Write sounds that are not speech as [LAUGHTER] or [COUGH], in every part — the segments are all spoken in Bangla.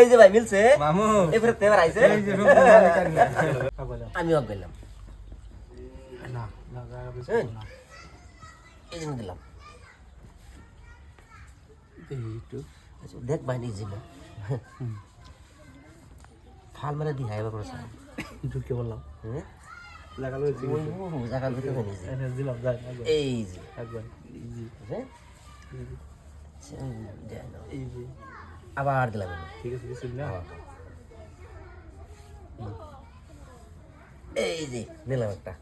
এই যে ভাই মিলছে? মামু। এই আইছে? এই যে আমি অগ গেলাম শুন, এই জন্য দিলাম। আচ্ছা, দেখ ভাই নিজে ফাল মারা দি হাইবা করে সারা ঢুকে বললাম? হ্যাঁ? লাগালো জায়গা ভিতরে নিজে দিলাম যাই একবার এই যে। হ্যাঁ? আচ্ছা, দেখ ইজি আবার দিলাম ঠিক আছে কিছু না। এই যে নিলাম একটা।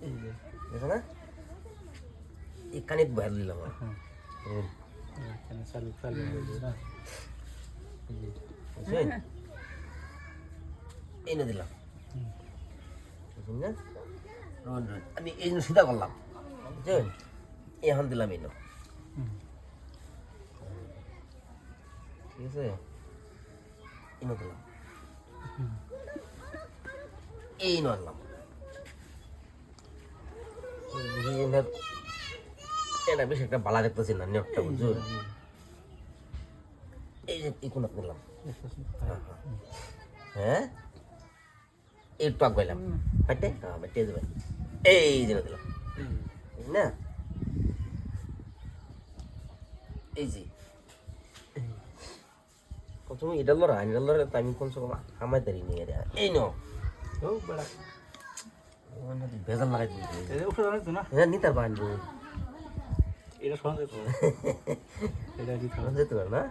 দেখো না? এই কানিত বহাল দিলাম। এখানে চালু চালু হয়ে এই দিলাম। আমি জন্য সিধা করলাম। বুঝছেন এখন দিলাম এই ঠিক আছে? এই না দিলাম হুম। এই না আনলাম এনার এটা বেশ একটা বালা দেখতেছি না নেটটা বুঝছেন এই যে এই কোন নিলাম হ্যাঁ এই টক গেলাম হাইটে হ্যাঁ বেটে দেবে এই যে দিলাম এই না এই যে তুমি এটা লড়া এটা লড়া তো আমি কোন সময় আমায় তারি নিয়ে রে এই নো ও বড়। ভেজাল লাগাই দিই এই উপরে জানিস না হ্যাঁ নিতার বান্ধব এটা শোনা যেত এটা দিতে হবে যেতে না?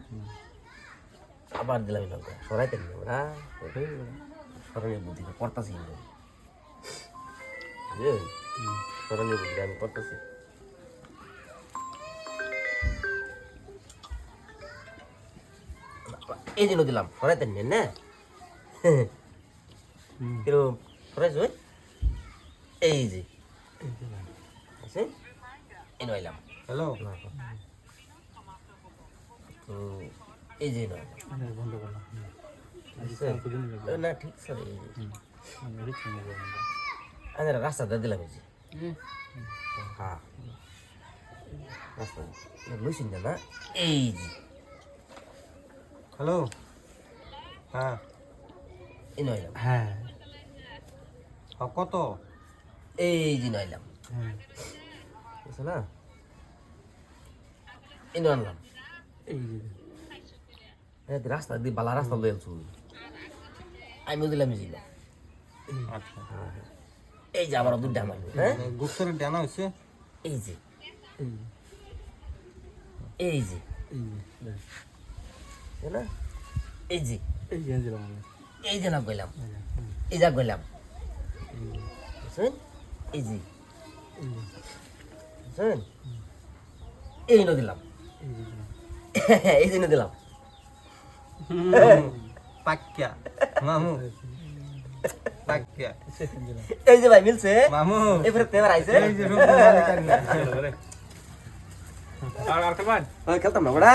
আবার দিলাম লঙ্কা সরাই তারি ওরা স্মরণীয় বুদ্ধি পড়তাছি কিন্তু বুদ্ধি আমি পড়তাছি এই জন্য দিলাম সরাই তারি না হুম কিরম সরাইছ এই যে। আছে? এই নইলাম হ্যালো? তো এই যে নয় বন্ধ করলাম। না ঠিক স্যার এই যে। আমি রাস্তাটা দিলাম এই যে। হ্যাঁ। রাস্তা না? এই যে। হ্যালো? হ্যাঁ। এই নইলাম হ্যাঁ কত? এই যে নইলাম হ্যাঁ। বুঝছ না? এই নইলাম এই যে রাস্তা দিয়ে বালা রাস্তা লয়ে চুল। আমিও দিলাম যে আচ্ছা। এই যে আবার দুধ আমার হ্যাঁ? গুপ্তরের ডানা হয়েছে এই যে। এই যে। এই না? এই যে। এই যে দিলাম আমি এই যে না গেলাম এই যে, এই গেলাম বুঝছেন? এই যে। বুঝছেন? এই ন দিলাম। এই। এই জন্য দিলাম। [LAUGHS] পাক্কা। মামু। পাক্কা। এই যে ভাই মিলছে? মামু। এই ফেরত আইছে? এই যে সব মালিকান না আর আর কেমন? খেলতাম না ওরা